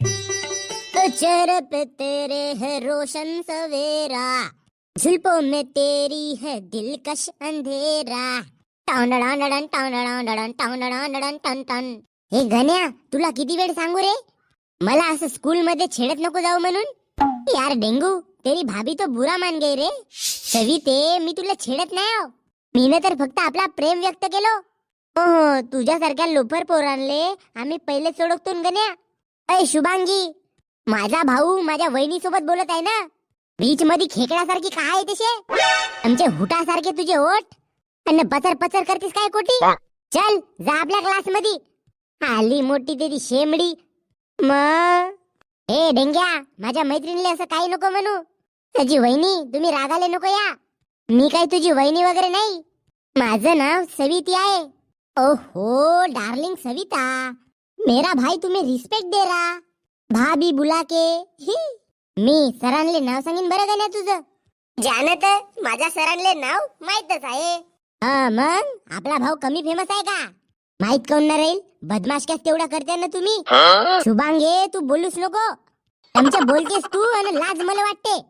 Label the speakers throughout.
Speaker 1: तो पे तेरे है रोशन सवेरा। जुल्फों में तेरी है दिलकश अंधेरा। टाउनडाउनडन टाउनडाउनडन टाउनडाउनडन टन टन। हे गण्या तुला किती वेळ सांगू रे? मला असं स्कूल मध्ये छेडत नको जाऊ म्हणून? यार डेंगू तेरी भाभी तो बुरा मान गई रे. सविते मी तुला छेडत नाही हो मीने तर फक्त आपला प्रेम व्यक्त केलो. हो तुझ्यासारख्या लोफर पोरांले आम्ही पहिले सोडवतो गण्या अय शुभांगी. माझा भाऊ माझ्या वहिनी सोबत बोलत आहे ना? बीच मध्ये खेकड्यासारखी काय आहे तसे आमचे हुटासारखे तुझे ओठ? आणि पचर पचर करतीस काय कोटी? चल जा आपल्या क्लासमध्ये आली मोठी तेरी शेमडी. मग ए डेंग्या माझ्या मैत्रिणीला असं काही नको म्हणू. त्याची वहिनी तुम्ही रागाले नको या. मी काही तुझी वहिनी वगैरे नाही. माझं नाव सविती आहे. ओहो डार्लिंग सविता. मेरा भाई तुम्हें रिस्पेक्ट दे रहा। भाभी बुला के ही. मी सरांले नाव सांगीन बरं का ना तुझं जानत माझ्या सरांले नाव माहीतच आहे. हा मग? आपला भाऊ कमी फेमस आहे का? माहीत काऊन ना राहील? बदमाश काय तेवढा करते ना तुम्ही? शुभांगे तू बोलूच नको. आमच्या बोलतेस तू आणि लाज मला वाटते.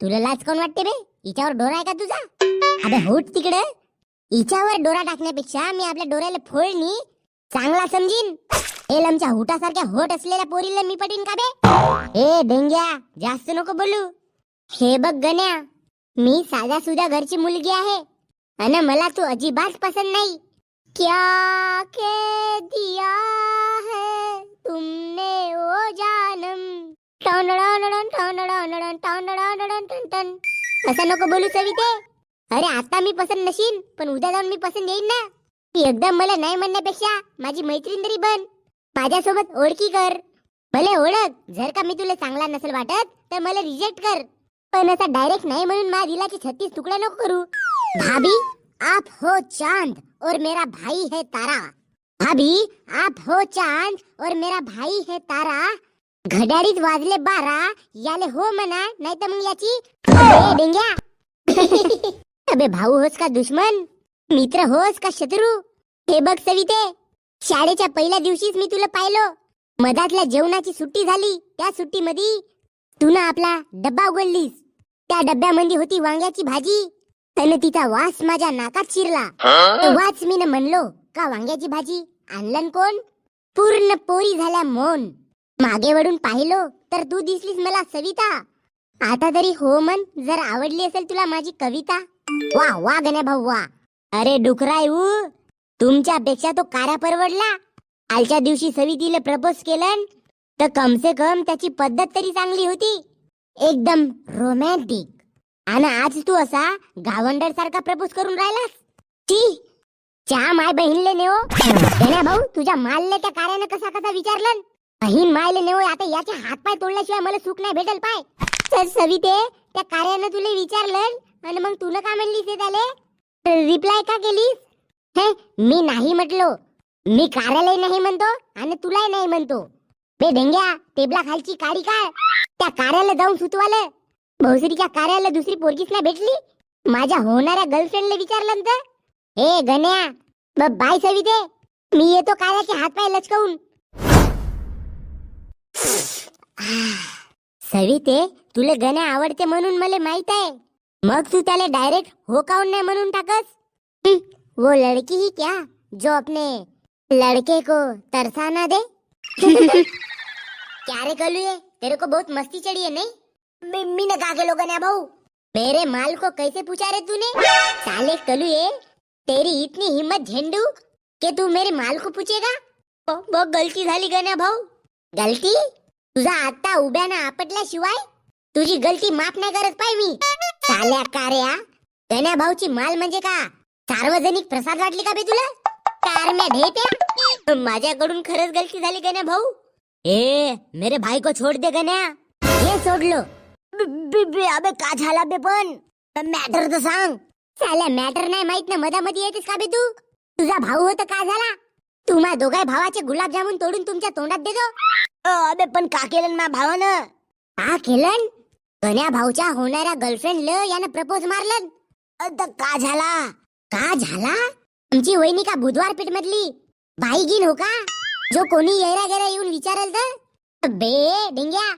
Speaker 1: तुला लाज कोण वाटते बे? हिच्यावर डोरा आहे का तुझा? अबे होट तिकडे. हिच्यावर डोरा टाकण्यापेक्षा मी आपल्या डोऱ्याला फोडणी चांगला समजीन ए लमच्या हुटासारख्या होट असलेल्या पोरीला मी पटीन का बे ए डेंग्या जास्त नको बोलू हे बघ गण्या मी साध्या सुध्या घरची मुलगी आहे आणि मला तू अजिबात पसंत नाही क्या के दिया है तुमने ओ जानम टन असं नको बोलू सविते अरे आता मी पसंत नशीन पण उद्या जाऊन मी पसंत येईन ना एकदम मला नाही म्हणण्यापेक्षा माझी मैत्रीण तरी बन. माझ्यासोबत ओळखी कर. भले ओळख जर का मी तुला चांगला नसेल वाटत तर मला रिजेक्ट कर. पण असा डायरेक्ट नाही म्हणून माझ्या दिलाची छत्तीस तुकडे नको करू. भाभी आप हो चांद और मेरा भाई है तारा. भाभी आप हो चांद और मेरा भाई है तारा. घड्याळीत वाजले बारा याले हो म्हणा नाही तर मग याची डेंग्या. अबे भाऊ होस का दुश्मन? मित्र होस का शत्रू? हे बघ सविते शाळेच्या पहिल्या दिवशीच मी तुला पाहिलो. मधातल्या जेवणाची सुट्टी झाली त्या सुट्टीमध्ये तू ना आपला डब्बा उघडलीस. त्या डब्यामध्ये होती वांग्याची भाजी. त्यानं तिचा वास माझ्या नाकात शिरला. तेव्हाच मी म्हणलो का वांग्याची भाजी? आणलन कोण? पूर्ण पोरी झाल्या मोन. मागे वळून पाहिलो तर तू दिसलीस मला सविता. आता तरी हो मन जर आवडली असेल तुला माझी कविता. वा वा गण्या भाऊ वा. अरे डुकराय ऊ तुमच्यापेक्षा तो कारा परवडला. कालच्या दिवशी सवितीला प्रपोज केलं तर कम से कम त्याची पद्धत तरी चांगली होती. एकदम रोमॅन्टिक आणि आज तू असा गावंडर सारखा प्रपोज करून राहिलास? ती च्या माय बहिणले नेओ गण्या भाऊ तुझ्या मालले त्या कार्यानं कसा कसा विचारलं बहीण मायले नेओ आता याचे हात पाय तोडल्याशिवाय मला सुख नाही भेटल पाय. तर सविते त्या कार्यानं तुला विचारलं आणि मग तुला का म्हणलीस ते त्याले? रिप्लाय का केलीस? हे मी नाही म्हटलो. मी कार्यालय नाही म्हणतो आणि तुलाही नाही म्हणतो. बे भेंग्या टेबला खालची काडी काय त्या कार्याला जाऊन सुतवाले. भोसरीच्या कार्याला दुसरी पोरगीच नाही भेटली. माझ्या होणाऱ्या गर्लफ्रेंडला विचारलं तर हे गण्या ब- बाय सविते मी येतो कार्याचे हात पाय लचकवून. सविते तुला गण्या आवडते म्हणून मला माहीत आहे. मग तू त्याला डायरेक्ट हो काऊन नाही म्हणून टाकस. वो लड़की ही क्या जो अपने लड़के को तरसाना दे? क्या रे कलू ये? तेरे को बहुत मस्ती चढ़ी है नहीं? मैं मी ने कहा के लोगों ने भाऊ मेरे माल को कैसे पूछा रे तूने? साले कलू ये तेरी इतनी हिम्मत झेंडू के तू मेरे माल को पूछेगा? ब- बघ गलती झाली गण्या भाऊ गलती? तुझा आता उभ्यानं आपटल्याशिवाय तुझी गलती माफ़ नाही करत पाय मी साल्या कार्या गण्या भाऊची माल म्हणजे का? सार्वजनिक प्रसाद वाटली का बे तुला? कारम्या ढेप्या. माझ्याकडून खरंच गलती झाली गण्या भाऊ? ए मेरे भाई को छोड़ दे गण्या. हे सोडलो. अबे का झाला बे पण? मॅटर तर सांग. साल्या मॅटर नाही माहीत ना मधामध्ये येतेस का बे तू? तुझा भाऊ होता का झाला? तुम्हा दोघाय भावाचे गुलाबजामुन तोडून तुमच्या तोंडात देतो? अबे पण का केलं ना भावानं? का केलं गण्या भाऊच्या होणाऱ्या गर्लफ्रेंड ल यानं प्रपोज मारलं. अ, का झाला? का झाला? आमची वहिनी का बुधवार पीठ मधली बाई गिन हो का? जो कोणी येरा गेरा येऊन विचारेल तर? बे डेंग्या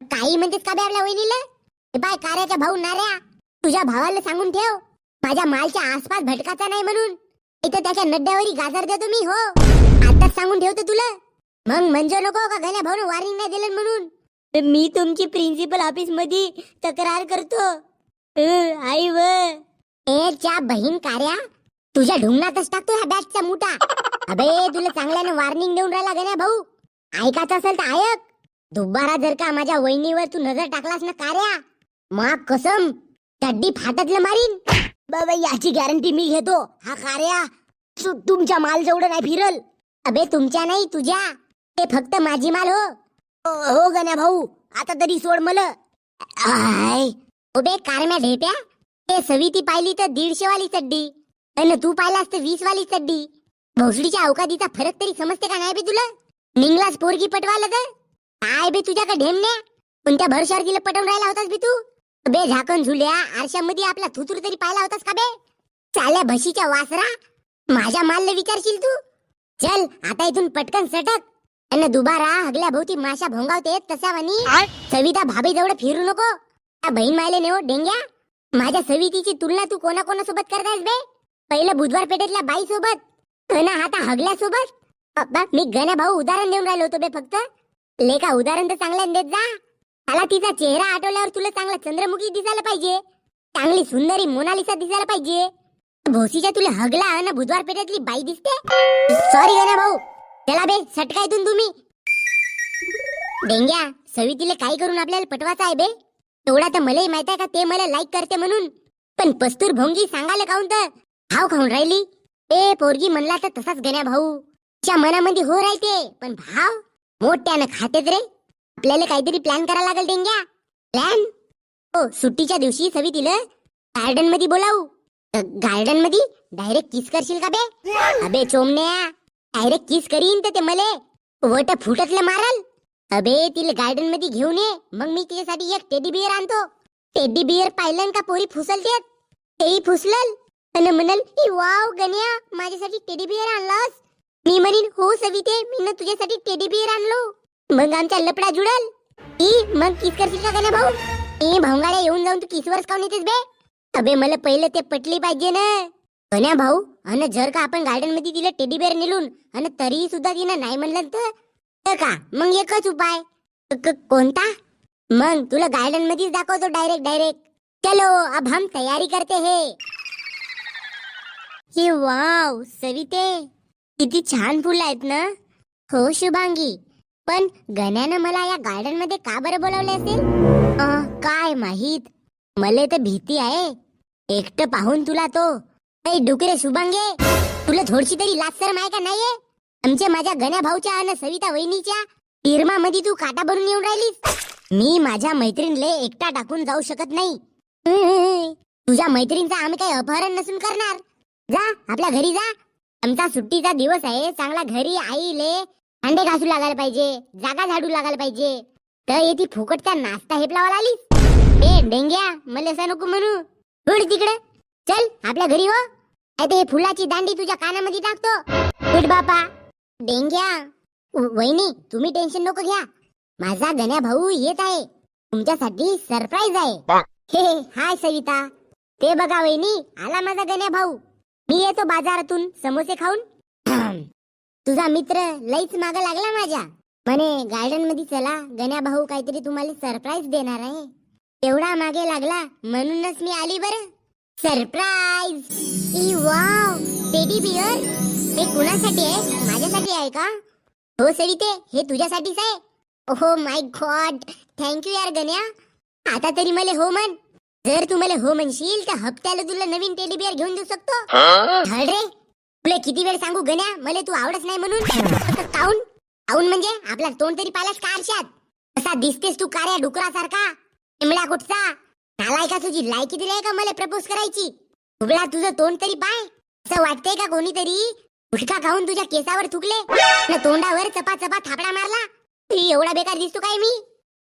Speaker 1: काही म्हणतेस का बे आपल्या वहिनीला? हे पाय कार्याच्या भाऊ नाऱ्या तुझ्या भावाला सांगून ठेव. माझ्या मालच्या आसपास भटकाचा नाही म्हणून. इथं त्याच्या नड्ड्यावरी गाजर देतो मी हो. आताच सांगून ठेवतो तुला. मग म्हणजे नको का गण्या भाऊ वॉर्निंग नाही दिलं म्हणून? मी तुमची प्रिन्सिपल ऑफिसमध्ये तक्रार करतो. आई व. च्या बहीण कार्या तुझ्या ढुंगणातच टाकतो ह्या बॅटचा मुठा. अबे तुला चांगल्याने वॉर्निंग देऊन राहिला गण्या भाऊ? ऐकायचं असेल तर ऐक. दुबारा जर का माझ्या वहिनीवर तू नजर टाकलास ना कार्या मा कसम तड्डी फाटतलं मारीन. बाबा याची गॅरंटी मी घेतो. हा कार्या तुमच्या माल जेवढं नाही फिरल. अबे तुमच्या नाही तुझ्या. ते फक्त माझी माल हो. हो हो गण्या भाऊ. आता तरी सोड मला. आय. उबे कारम्या ढेप्या. ते सविती पाहिली तर दीडशे वाली चड्डी. आणि तू पाहिलास तर वीस वाली चड्डी. भोसडीच्या अवकादीचा फरक तरी समजते का नाही बे तुला? निंगलास पोरगी पटवाला तर? काय बे तुझ्याकडे ढेमण्या? कोणत्या भरशावर तिला पटवून राहिला होतास बे तू? बे झाकण झुल्या आरशामध्ये आपला थुतूर तरी पाहिला होतास का बे? चाल्या म्हशीच्या वासरा? माझ्या मालला विचारशील तू? चल आता इथून पटकन सटक. अन दुबारा हगल्या भोवती माशा भोंगावते तसा वाणी सविता भाभी जवळ फिरू नको. बहीण मायले नेहो डेंग्या. माझ्या सवितीची तुलना तू कोणा सोबत करतायस बे? पहिलं बुधवार पेठेतल्या बाई सोबत घना आता हगल्या सोबत अब्बा, मी गण्या भाऊ उदाहरण देऊन राहिलो होतो बे फक्त. लेखा उदाहरण तर चांगल्याने देत जा. त्याला तिचा चेहरा आठवल्यावर तुला चांगला चंद्रमुखी दिसायला पाहिजे. चांगली सुंदरी मोनालिसा दिसायला पाहिजे. भोसीच्या तुला हगला आणि बुधवार पेठेतली बाई दिसते? सॉरी गण्या भाऊ. चला बे सटका तुम्ही. डेंग्या सवितीला काय करून आपल्याला पटवायचं आहे बे. तेवढा तर मलाही माहीत आहे का ते मला लाईक करते म्हणून. पण पस्तूर भोंगी सांगायला काऊन तर? भाव खाऊन राहिली. ए पोरगी म्हणला तर तसाच गण्या भाऊ. तिच्या मनामध्ये हो राहते पण भाव? मोठ्यानं खातेच रे. आपल्याला काहीतरी प्लॅन करायला लागेल देंग्या प्लॅन हो सुट्टीच्या दिवशी सवी तिला गार्डनमध्ये बोलावू गार्डनमध्ये डायरेक्ट किस करशील का बे? अबे चोमण्या डायरेक्ट किस करीन तर ते मले. वट फुटतलं मारल. अबे तिला गार्डनमध्ये घेऊन ये. मग मी तिच्यासाठी एक टेडी बिअर आणतो. टेडी बिअर पाहिलं का पोरी फुसलतेत तेही फुसलल. पण म्हणल वाव गण्या माझ्यासाठी टेडी बिअर आणलास. मी म्हणीन हो सविते मी ना तुझ्यासाठी टेडी बिअर आणलो. मग आमचा लपडा जुडल ई मग किस करशील का गण्या भाऊ? ए भाऊंगाड्या येऊन जाऊन तू किसवरच काऊन येतेस बे? अबे मला पहिलं ते पटली पाहिजे ना. गण्या भाऊ अन जर का आपण गार्डनमध्ये तिला टेडी बिअर नेलून आणि तरी सुद्धा तिनं नाही म्हणलं तर? का मग एकच उपाय. क- कोणता? मग तुला गार्डन मध्येच दाखवतो डायरेक्ट डायरेक्ट चलो अब हम तयारी करते हे. हे वाव सविते. किती छान फुलं आहेत ना. हो शुभांगी. पण गण्यानं मला या गार्डनमध्ये का बरं बोलावले असेल? अं, काय माहीत. मला तर भीती आहे. एकटं पाहून तुला तो. डुकरे शुभांगे. तुला थोडीशी तरी लाज शरम आहे का नाहीये? आमच्या माझ्या गण्या भाऊच्या आणि सविता वहिनीच्या पिरमा मध्ये तू काटा भरून येऊन राहिलीस. मी माझ्या मैत्रीणले एकटा टाकून जाऊ शकत नाही. तुझ्या मैत्रिणीचा आम्ही काही अपहरण नसून करणार. जा आपल्या घरी जा. आमचा सुट्टीचा दिवस आहे. चांगला घरी आईले अंडे घासू लागायला पाहिजे. जागा झाडू लागायला पाहिजे. तर येते फुकटचा नाश्ता हेपलावा आलीस? ए डेंग्या मला असं नको म्हणू. उड तिकडे. चल आपल्या घरी हो. नाही हे फुलाची दांडी तुझ्या कानामध्ये टाकतो. उठ बापा. डेंग्या. वहिनी तुम्ही टेन्शन नको घ्या. माझा गण्या भाऊ येत आहे. तुमच्यासाठी सरप्राईज आहे. हे हे, हाय सविता. ते बघा वहिनी आला माझा गण्या भाऊ. मी येतो बाजारातून समोसे खाऊन. तुझा मित्र लईच माग लागला माझ्या. म्हणे गार्डनमध्ये चला गण्या भाऊ काहीतरी तुम्हाला सरप्राईज देणार आहे. एवढा मागे लागला म्हणूनच मी आली बरं. सरप्राईज ई वाव! टेडी बिअर हे कुणासाठी आहे? माझ्यासाठी आहे का? हो सविते हे तुझ्यासाठीच आहे. ओहो माय गॉड थँक्यू यार गण्या. आता तरी मला हो म्हण. जर तू मला हो म्हणशील तर हप्त्याला तुला नवीन टेडी बिअर घेऊन देऊ शकतो. धड रे. तुला किती वेळ सांगू गण्या? मला तू आवडच नाही म्हणून. काऊन? काऊन म्हणजे? आपला तोंड तरी पाहिलास का आरशात? कसा दिसतेस तू कार्या डुकरासारखा. इमळा कुठचा? नालाय का तुझी लायकी दिली आहे का मला प्रपोज करायची. उघडा तुझं तोंड तरी पाय. असं वाटतंय का कोणीतरी? गुटखा खाऊन तुझ्या केसावर थुकले. न तोंडावर चपा चपा थापडा मारला. एवढा बेकार दिसतो काय मी?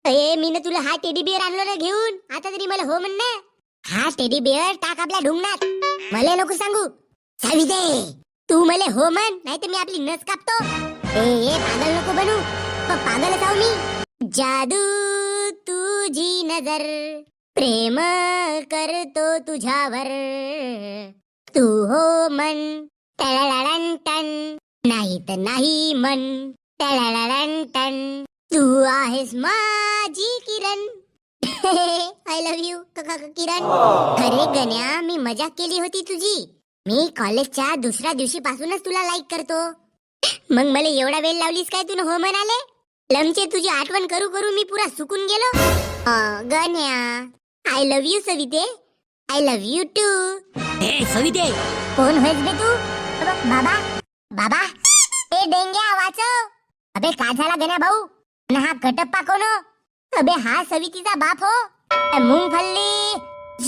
Speaker 1: ए मी ना तुला हा टेडी बिअर आणलो ना घेऊन. आता तरी मला हो म्हण हा टेडी बिअर टाक आपल्या ढुंगणात. मला नको सांगू. साविते तू मला हो म्हण नाही तर मी आपली नस कापतो. ए ए, पागल नको बनू. प- पागल जाऊ मी. जादू तुझी नजर. प्रेम करतो तुझ्यावर. तू हो मन टन नाही तर नाही मन टन तू आहेस माझी Kiran. I love you Kiran. अरे गण्या मी मजा केली होती तुझी. मी कॉलेजच्या दुसऱ्या दिवशी पासूनच तुला लाईक करतो. मग मला एवढा वेळ लावलीस काय तू हो म्हणाले? लमचे तुझी आठवण करू करू मी पुरा सुकून गेलो. गण्या आय लव्ह यू सविते. आय लव्ह यू टू
Speaker 2: ए सविते.
Speaker 1: कोण होईस बे तू? अबे, बाबा बाबा. ए डेंग्या वाचव अबे का झाला गण्या भाऊ? आणि हा कटप्पा कोण हो? अबे हा सवितीचा बाप हो. अ, मुंगफल्ली.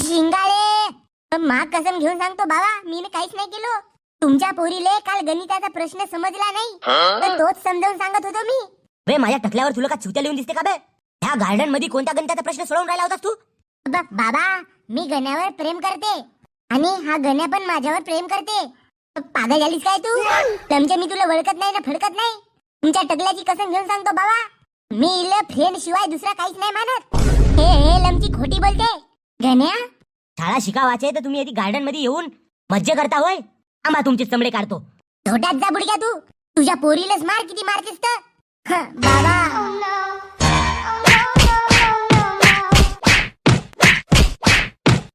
Speaker 1: शिंगाळे मा कसम घेऊन सांगतो बाबा मी काहीच नाही केलो. तुमच्या पोरीले काल गणिताचा प्रश्न समजला नाही. तर तोच समजावून सांगत होतो मी.
Speaker 2: बे माझ्या टकल्यावर तुला का चिवत्या लिहून दिसते का बे? ह्या गार्डनमध्ये कोणत्या गणिताचा प्रश्न सोडवून राहिला होतास तू?
Speaker 1: बाबा मी गण्यावर प्रेम करते. आणि हा गण्या पण माझ्यावर प्रेम करते. पागल झालीस काय तू? लमच्या मी तुला ओळखत नाही ना फडकत नाही. तुमच्या टकल्याची कसम घेऊन सांगतो बाबा? मी इले फ्रेंड शिवाय दुसरा काहीच नाही मानत. हे हे लमची खोटी बोलते. गण्या?
Speaker 2: शाळा शिकावाचे तर तुम्ही गार्डनमध्ये येऊन मज्जा करता होय? आम्हा तुमचे चमडे काढतो.
Speaker 1: धोट्यात जा बुडक्या तू. तुझ्या पोरीलाच मार किती मारतेस तर. बाबा.